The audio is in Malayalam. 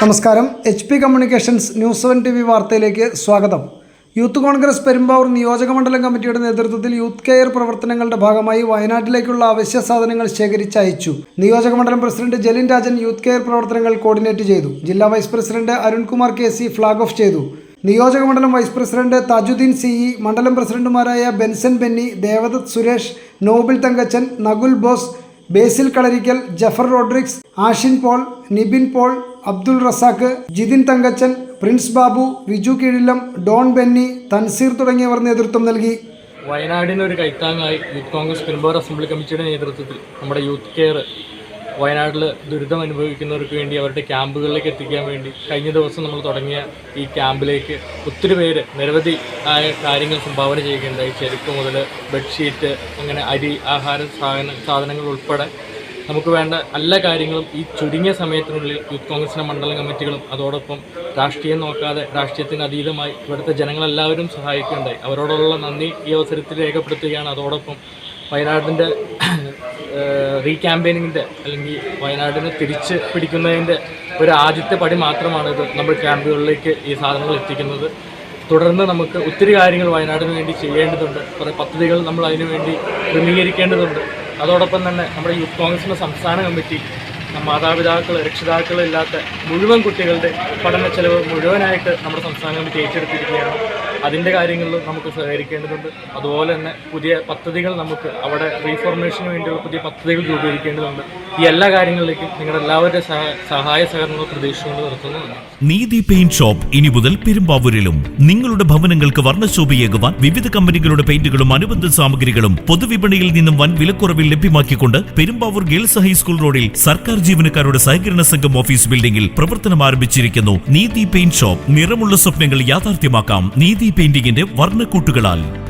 നമസ്കാരം. H P communications news seven T V വാർത്തയിലേക്ക് സ്വാഗതം. യൂത്ത് കോൺഗ്രസ് പെരുമ്പാവൂർ നിയോജക മണ്ഡലം കമ്മിറ്റിയുടെ നേതൃത്വത്തിൽ യൂത്ത് കെയർ പ്രവർത്തനങ്ങളുടെ ഭാഗമായി വയനാട്ടിലേക്കുള്ള അവശ്യ സാധനങ്ങൾ ശേഖരിച്ചയച്ചു നിയോജക മണ്ഡലം president Jalin Rajan youth care പ്രവർത്തനങ്ങൾ കോർഡിനേറ്റ് ചെയ്തു. ജില്ലാ vice president Arunkumar K C flag off ചെയ്തു. നിയോജക മണ്ഡലം vice president Thajudheen C E മണ്ഡലം പ്രസിഡന്റുമാരായ ബെൻസൻ ബെന്നി ദേവദത്ത് സുരേഷ് നോബിൾ തങ്കച്ചൻ നകുൽ ബോസ് ബേസിൽ കളരിക്കൽ ജഫർ റോഡ്രിക്സ് ആഷിൻ പോൾ നിബിൻ പോൾ അബ്ദുൾ റസാഖ് ജിതിൻ തങ്കച്ചൻ പ്രിൻസ് ബാബു വിജു കീഴിലം ഡോൺ ബെന്നി തൻസീർ തുടങ്ങിയവർ നേതൃത്വം നൽകി. വയനാടിന് ഒരു കൈത്താങ്ങായി യൂത്ത് കോൺഗ്രസ് പെരുമ്പാവൂർ അസംബ്ലി കമ്മിറ്റിയുടെ നേതൃത്വത്തിൽ നമ്മുടെ യൂത്ത് കെയർ വയനാട്ടിൽ ദുരിതം അനുഭവിക്കുന്നവർക്ക് വേണ്ടി അവരുടെ ക്യാമ്പുകളിലേക്ക് എത്തിക്കാൻ വേണ്ടി കഴിഞ്ഞ ദിവസം നമ്മൾ തുടങ്ങിയ ഈ ക്യാമ്പിലേക്ക് ഒത്തിരി പേര് നിരവധി ആയ കാര്യങ്ങൾ സംഭാവന ചെയ്യുകയുണ്ടായി. ചെരുപ്പ് മുതൽ ബെഡ്ഷീറ്റ് അങ്ങനെ അരി ആഹാര സാധന സാധനങ്ങൾ ഉൾപ്പെടെ നമുക്ക് വേണ്ട എല്ലാ കാര്യങ്ങളും ഈ ചുരുങ്ങിയ സമയത്തിനുള്ളിൽ യൂത്ത് കോൺഗ്രസിന്റെ മണ്ഡലം കമ്മിറ്റികളും അതോടൊപ്പം രാഷ്ട്രീയം നോക്കാതെ രാഷ്ട്രീയത്തിന് അതീതമായി ഇവിടുത്തെ ജനങ്ങളെല്ലാവരും സഹായിക്കുകയുണ്ടായി. അവരോടുള്ള നന്ദി ഈ അവസരത്തിൽ രേഖപ്പെടുത്തുകയാണ്. അതോടൊപ്പം വയനാടിന്റെ റീക്യാമ്പയിനിങ്ങിന്റെ അല്ലെങ്കിൽ വയനാടിനെ തിരിച്ച് പിടിക്കുന്നതിന്റെ ഒരു ആദ്യത്തെ പടി മാത്രമാണ് ഇത് നമ്മൾ ക്യാമ്പുകളിലേക്ക് ഈ സാധനങ്ങൾ എത്തിക്കുന്നത്. തുടർന്ന് നമുക്ക് ഒത്തിരി കാര്യങ്ങൾ വയനാടിന് വേണ്ടി ചെയ്യേണ്ടതുണ്ട്. കുറേ പദ്ധതികൾ നമ്മൾ അതിനുവേണ്ടി ക്രമീകരിക്കേണ്ടതുണ്ട്. അതോടൊപ്പം തന്നെ നമ്മുടെ യൂത്ത് കോൺഗ്രസിന്റെ സംസ്ഥാന കമ്മിറ്റി മാതാപിതാക്കൾ രക്ഷിതാക്കൾ ഇല്ലാത്ത മുഴുവൻ കുട്ടികളുടെ പഠന ചെലവ് മുഴുവനായിട്ട് നമ്മുടെ സംസ്ഥാന കമ്മിറ്റി ഏറ്റെടുത്തിരിക്കുകയാണ്. അതിന്റെ കാര്യങ്ങളിൽ നമുക്ക് സഹകരിക്കേണ്ടതുണ്ട്. അതുപോലെ തന്നെ പുതിയ പദ്ധതികൾ നമുക്ക് അവിടെ റീഫോർമേഷന് വേണ്ടിയുള്ള പുതിയ പദ്ധതികൾ രൂപീകരിക്കേണ്ടതുണ്ട്. ഈ എല്ലാ കാര്യങ്ങളിലേക്കും നിങ്ങളുടെ എല്ലാവരുടെ സഹായ സഹകരണങ്ങൾ പ്രതീക്ഷിച്ചുകൊണ്ട് നിർത്തുന്നതാണ്. നീതി പെയിന്റ് ഷോപ്പ് ഇനി മുതൽ പെരുമ്പാവൂരിലും. നിങ്ങളുടെ ഭവനങ്ങൾക്ക് വർണശോഭയേകുവാൻ വിവിധ കമ്പനികളുടെ പെയിന്റുകളും അനുബന്ധ സാമഗ്രികളും പൊതുവിപണിയിൽ നിന്നും വൻ വിലക്കുറവിൽ ലഭ്യമാക്കിക്കൊണ്ട് പെരുമ്പാവൂർ ഗേൾസ് ഹൈസ്കൂൾ റോഡിൽ സർക്കാർ ജീവനക്കാരുടെ സഹകരണ സംഘം ഓഫീസ് ബിൽഡിംഗിൽ പ്രവർത്തനം ആരംഭിച്ചിരിക്കുന്നു. നീതി പെയിന്റ് ഷോപ്പ്. നിറമുള്ള സ്വപ്നങ്ങൾ യാഥാർത്ഥ്യമാക്കാം. നീതി പെയിന്റിംഗിന്റെ വർണക്കൂട്ടുകളാൽ.